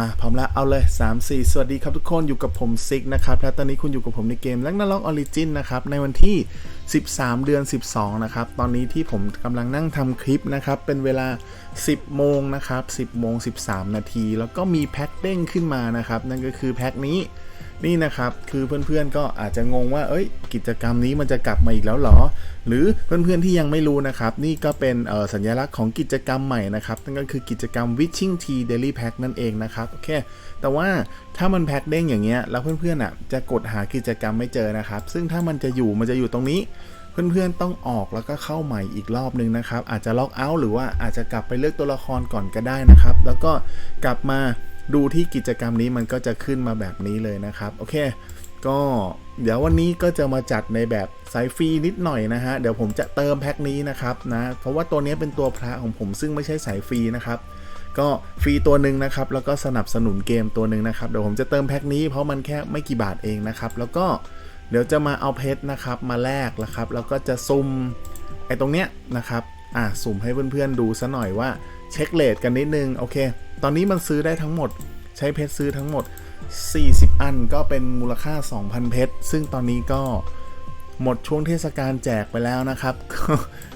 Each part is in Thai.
มาพร้อมแล้วเอาเลย 3 4 สวัสดีครับทุกคนอยู่กับผมซิกนะครับ และตอนนี้คุณอยู่กับผมในเกมแลกนาล็อกออริจินนะครับ ในวันที่ 13 เดือน 12 นะครับ ตอนนี้ที่ผมกำลังนั่งทำคลิปนะครับ เป็นเวลา 10 โมงนะครับ 10 โมง 13 นาที แล้วก็มีแพ็คเด้งขึ้นมานะครับ นั่นก็คือแพ็คนี้ นี่นะครับคือเพื่อนๆก็อาจจะงงว่าเอ้ย กิจกรรมนี้มันจะกลับมาอีกแล้วหรอ หรือเพื่อนๆที่ยังไม่รู้นะครับ นี่ก็เป็นสัญลักษณ์ของกิจกรรมใหม่นะครับนั่นก็คือกิจกรรม Witching Tea Daily Pack นั่นเองนะครับโอเคแต่ว่าถ้ามันแพ็คเด้งอย่างเงี้ยแล้วเพื่อนๆอะจะกดหากิจกรรมไม่เจอนะครับ ซึ่งถ้ามันจะอยู่มันจะอยู่ตรงนี้เพื่อนๆต้องออกแล้วก็เข้าใหม่อีกรอบนึงนะครับ อาจจะล็อกเอาท์หรือว่าอาจจะกลับไปเลือกตัวละครก่อนก็ได้นะครับ แล้วก็กลับมา ดูที่กิจกรรมนี้มันก็จะขึ้นมาแบบนี้เลยนะครับ โอเคก็เดี๋ยววันนี้ก็จะมาจัดในแบบสายฟรีนิดหน่อยนะฮะ เดี๋ยวผมจะเติมแพ็คนี้นะครับนะ เพราะว่าตัวนี้เป็นตัวพระของผมซึ่งไม่ใช่สายฟรีนะครับ ก็ฟรีตัวหนึ่งนะครับ แล้วก็สนับสนุนเกมตัวหนึ่งนะครับ เดี๋ยวผมจะเติมแพ็คนี้เพราะมันแค่ไม่กี่บาทเองนะครับ แล้วก็เดี๋ยวจะมาเอาเพชรนะครับ มาแลกนะครับ แล้วก็จะซุ่มไอ้ตรงเนี้ยนะครับ อะสุ่มให้เพื่อนๆดูซะหน่อยว่า เช็คเลทกันนิดนึง โอเค ตอนนี้มันซื้อได้ทั้งหมด ใช้เพชรซื้อทั้งหมด 40 อันก็เป็นมูลค่า 2,000 เพชร ซึ่งตอนนี้ก็หมดช่วงเทศกาลแจกไปแล้วนะครับ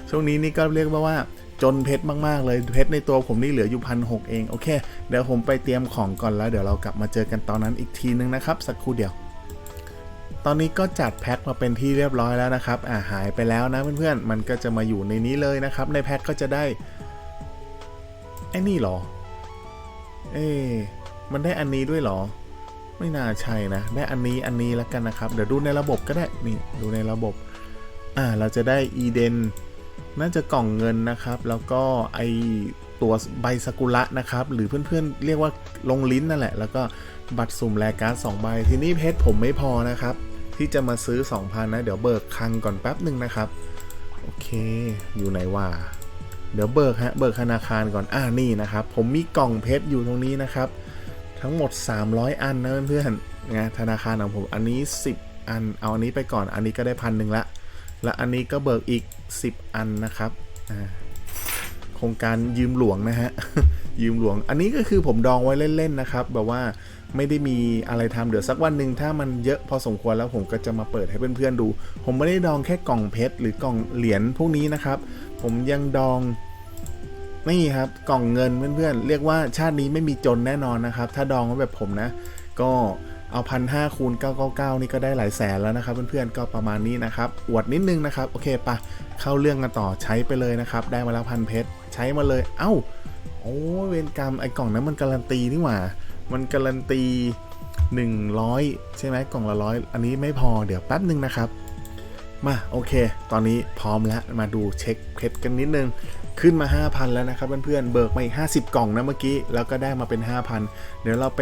ช่วงนี้นี่ก็เรียกว่าว่าจนเพชรมากๆเลย เพชรในตัวผมนี่เหลืออยู่พันหเอง โอเค เดี๋ยวผมไปเตรียมของก่อนแล้ว เดี๋ยวเรากลับมาเจอกันตอนนั้นอีกทีนึงนะครับ สักครู่เดียว ตอนนี้ก็จัดแพ็คมาเป็นที่เรียบร้อยแล้วนะครับ อ่าหายไปแล้วนะเพื่อนๆ มันก็จะมาอยู่ในนี้เลยนะครับ ในแพ็คก็จะได้ ไอ้นี่เหรอ เอ๊มันได้อันนี้ด้วยเหรอ ไม่น่าใช่นะ ได้อันนี้อันนี้แล้วกันนะครับ เดี๋ยวดูในระบบก็ได้ นี่ดูในระบบ อ่า เราจะได้อีเดน น่าจะกล่องเงินนะครับ แล้วก็ไอตัวใบสกุระนะครับ หรือเพื่อนๆ เรียกว่าลงลิ้นนั่นแหละ แล้วก็บัตรสุ่มแลกการ์ดสองใบ ทีนี้เพชรผมไม่พอนะครับ ที่จะมาซื้อ 2,000นะ เดี๋ยวเบิกคังก่อนแป๊บหนึ่งนะครับ โอเค อยู่ไหนว่า เดี๋ยวเบิกฮะเบิกธนาคารก่อนอ่านี่นะครับ ผมมีกล่องเพชรอยู่ตรงนี้นะครับ ทั้งหมด 300 อันนะเพื่อนๆนะธนาคารของผมอันนี้ 10 อัน เอาอันนี้ไปก่อนอันนี้ก็ได้พันหนึ่งละ และอันนี้ก็เบิกอีก 10 อันนะครับอ่าโครงการยืมหลวงนะฮะยืมหลวง อันนี้ก็คือผมดองไว้เล่นๆนะครับ แบบว่า ไม่ได้มีอะไรทำเดี๋ยวสักวันหนึ่งถ้ามันเยอะพอสมควรแล้วผมก็จะมาเปิดให้เพื่อนๆดู ผมไม่ได้ดองแค่กล่องเพชรหรือกล่องเหรียญพวกนี้นะครับ ผมยังดองนี่ครับกล่องเงินเพื่อนๆเรียกว่าชาตินี้ไม่มีจนแน่นอนนะครับ ถ้าดองไว้แบบผมนะ ก็เอาพันห้าคูณ999นี่ก็ได้หลายแสนแล้วนะครับ เพื่อนๆก็ประมาณนี้นะครับอวดนิดนึงนะครับโอเคปะเข้าเรื่องกันต่อใช้ไปเลยนะครับ ได้มาแล้วพันเพชรใช้มาเลย เอ้าโอ้เวรกรรมไอ้กล่องนั้นมันการันตีนี่หว่า มันการันตี 100 ใช่ไหมกล่องละร้อยอันนี้ไม่พอเดี๋ยวแป๊บนึงนะครับ มาโอเค ตอนนี้พร้อมแล้วมาดูเช็คเพชรกันนิดนึง ขึ้นมา 5,000 แล้วนะครับเพื่อนๆเบิกมาอีก 50 กล่องนะเมื่อกี้ แล้วก็ได้มาเป็น 5,000 เดี๋ยวเราไป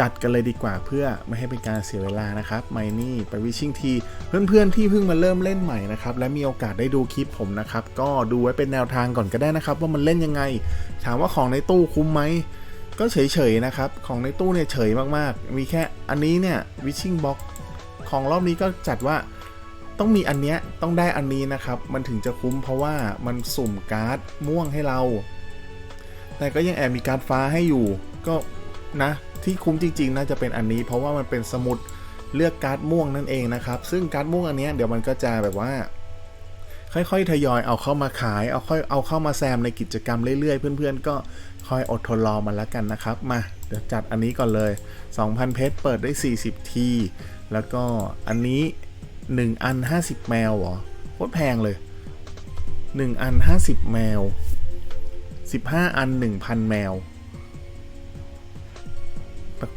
จัดกันเลยดีกว่าเพื่อไม่ให้เป็นการเสียเวลานะครับไมนี่ไปวิชิงทีเพื่อนๆที่เพิ่งมาเริ่มเล่นใหม่นะครับและมีโอกาสได้ดูคลิปผมนะครับก็ดูไว้เป็นแนวทางก่อนก็ได้นะครับ ว่ามันเล่นยังไง ถามว่าของในตู้คุ้มไหม ก็เฉยๆนะครับ ของในตู้เนี่ยเฉยมากๆ มีแค่อันนี้เนี่ยวิชิงบ็อกของรอบนี้ก็จัดว่าต้องมีอันเนี้ยต้องได้อันนี้นะครับ มันถึงจะคุ้มเพราะว่ามันสุ่มการ์ดม่วงให้เรา แต่ก็ยังแอบมีการ์ดฟ้าให้อยู่ ก็นะที่คุ้มจริง ๆ น่าจะเป็นอันนี้ เพราะว่ามันเป็นสมุดเลือกการ์ดม่วงนั่นเองนะครับ ซึ่งการ์ดม่วงอันเนี้ยเดี๋ยวมันก็จะแบบว่า ค่อยๆทยอยเอาเข้ามาขายเอาค่อยเอาเข้ามาแซมในกิจกรรมเรื่อยๆ เพื่อนๆ ก็คอยอดทนรอมันแล้วกันนะครับ มาเดี๋ยวจัดอันนี้ก่อนเลย 2,000 เพชรเปิดได้ 40 ที แล้วก็อันนี้ 1 อัน 50 แมวเหรอโคตรแพงเลย 1 อัน 50 แมว 15 อัน 1,000 แมว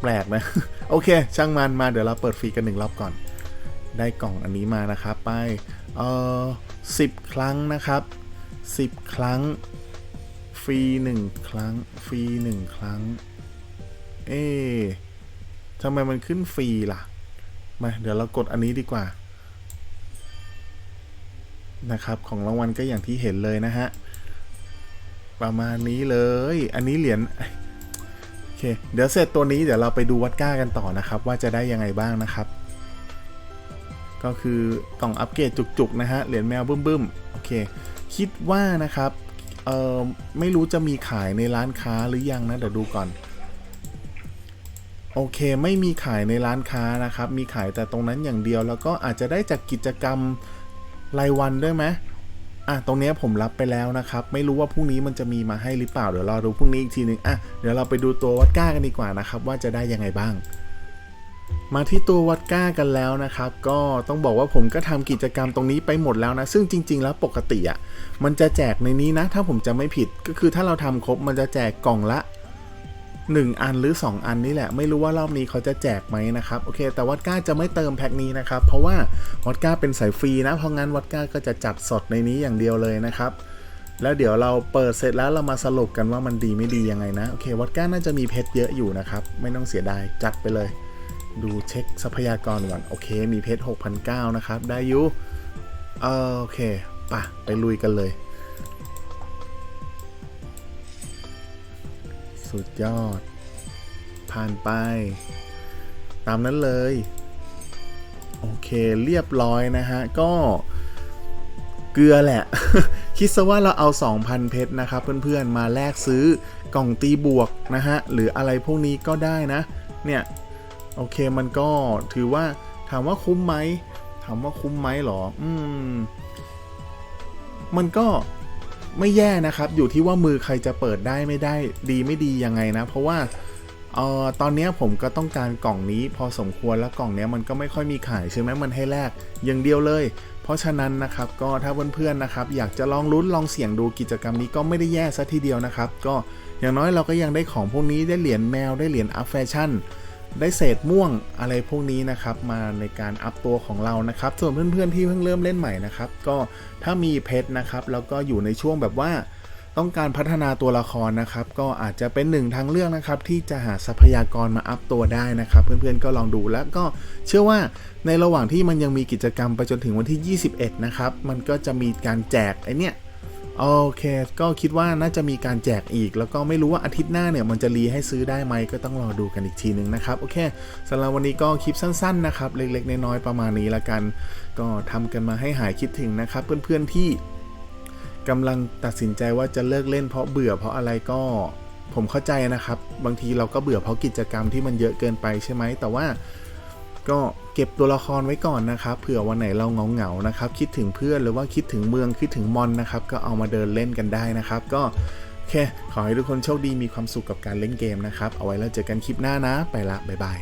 แปลกๆนะ โอเค ช่างมันมาเดี๋ยวเราเปิดฟรีกันหนึ่งรอบก่อน ได้กล่องอันนี้มานะครับไปเอ่อสิบครั้งนะครับสิบครั้ง ฟรีหนึ่งครั้ง ฟรีหนึ่งครั้ง เอ๊ะทำไมมันขึ้นฟรีล่ะ มาเดี๋ยวเรากดอันนี้ดีกว่า นะครับของรางวัลก็อย่างที่เห็นเลยนะฮะ ประมาณนี้เลย อันนี้เหรียญโอเค เดี๋ยวเสร็จตัวนี้เดี๋ยวเราไปดูวัดก้ากันต่อนะครับ ว่าจะได้ยังไงบ้างนะครับ ก็คือกล่องอัปเกรดจุกๆนะฮะเหรียญแมวบึ้มๆโอเค คิดว่านะครับเอ่อไม่รู้จะมีขายในร้านค้าหรือยังนะเดี๋ยวดูก่อน โอเคไม่มีขายในร้านค้านะครับ มีขายแต่ตรงนั้นอย่างเดียว แล้วก็อาจจะได้จากกิจกรรมรายวันด้วยไหมอะตรงเนี้ยผมรับไปแล้วนะครับ ไม่รู้ว่าพรุ่งนี้มันจะมีมาให้หรือเปล่าเดี๋ยวรอดูพรุ่งนี้อีกทีหนึงอะเดี๋ยวเราไปดูตัววัดก้ากันดีกว่านะครับ ว่าจะได้ยังไงบ้าง มาที่ตัววัดก้ากันแล้วนะครับ ก็ต้องบอกว่าผมก็ทำกิจกรรมตรงนี้ไปหมดแล้วนะ ซึ่งจริง ๆ แล้วปกติอะมันจะแจกในนี้นะ ถ้าผมจะไม่ผิดก็คือถ้าเราทำครบมันจะแจกกล่องละ 1 อันหรือ 2 อันนี่แหละ ไม่รู้ว่ารอบนี้เขาจะแจกไหมนะครับโอเค แต่วัดก้าจะไม่เติมแพ็คนี้นะครับ เพราะว่าวัดก้าเป็นสายฟรีนะเพราะงั้นวัดก้าก็จะจัดสดในนี้อย่างเดียวเลยนะครับแล้วเดี๋ยวเราเปิดเสร็จแล้วเรามาสรุปกันว่ามันดีไม่ดียังไงนะโอเควัดก้าน่าจะมีเพชรเยอะอยู่นะครับ ไม่ต้องเสียดายจัดไปเลย ดูเช็คทรัพยากรก่อน โอเค มีเพชร6,009นะครับ ได้ยูโอเคปะไปลุยกันเลย สุดยอด ผ่านไป ตามนั้นเลย โอเคเรียบร้อยนะฮะ ก็เกลือแหละ คิดซะว่าเราเอา 2,000 เพชรนะครับ เพื่อนๆ มาแลกซื้อกล่องตีบวกนะฮะ หรืออะไรพวกนี้ก็ได้นะ เนี่ย โอเคมันก็ถือว่าถามว่าคุ้มไหมถามว่าคุ้มไหมหรอ อืม มันก็ไม่แย่นะครับ อยู่ที่ว่ามือใครจะเปิดได้ไม่ได้ ดีไม่ดียังไงนะ เพราะว่าเอ่อตอนนี้ผมก็ต้องการกล่องนี้พอสมควรแล้วกล่องเนี้ยมันก็ไม่ค่อยมีขายใช่ไหมมันให้แลกอย่างเดียวเลย เพราะฉะนั้นนะครับก็ถ้าเพื่อนๆนะครับ อยากจะลองลุ้นลองเสี่ยงดูกิจกรรมนี้ก็ไม่ได้แย่ซะทีเดียวนะครับ ก็อย่างน้อยเราก็ยังได้ของพวกนี้ได้เหรียญแมวได้เหรียญอัพแฟชั่น ได้เศษม่วงอะไรพวกนี้นะครับมาในการอัพตัวของเรานะครับ ส่วนเพื่อนๆที่เพิ่งเริ่มเล่นใหม่นะครับ ก็ถ้ามีเพชรนะครับ แล้วก็อยู่ในช่วงแบบว่าต้องการพัฒนาตัวละครนะครับ ก็อาจจะเป็นหนึ่งทางเลือกนะครับ ที่จะหาทรัพยากรมาอัพตัวได้นะครับ เพื่อนๆก็ลองดูแล้วก็เชื่อว่าในระหว่างที่มันยังมีกิจกรรมไปจนถึงวันที่ 21 นะครับ มันก็จะมีการแจกไอเนี้ย โอเค ก็คิดว่าน่าจะมีการแจกอีก แล้วก็ไม่รู้ว่าอาทิตย์หน้าเนี่ยมันจะรีให้ซื้อได้ไหมก็ต้องรอดูกันอีกทีหนึ่งนะครับ โอเคสำหรับวันนี้ก็คลิปสั้นๆนะครับ เล็กๆ น้อยๆ ประมาณนี้ละกัน ก็ทำกันมาให้หายคิดถึงนะครับ เพื่อนๆที่กำลังตัดสินใจว่าจะเลิกเล่นเพราะเบื่อเพราะอะไรก็ผมเข้าใจนะครับ บางทีเราก็เบื่อเพราะกิจกรรมที่มันเยอะเกินไปใช่ไหมแต่ว่าก็ เก็บตัวละครไว้ก่อนนะครับเผื่อวันไหนเราเหงาๆนะครับคิดถึงเพื่อนหรือว่าคิดถึงเมืองคิดถึงมอนนะครับก็เอามาเดินเล่นกันได้นะครับ ก็โอเคขอให้ทุกคนโชคดีมีความสุขกับการเล่นเกมนะครับ เอาไว้แล้วเจอกันคลิปหน้านะ ไปละบ๊ายบาย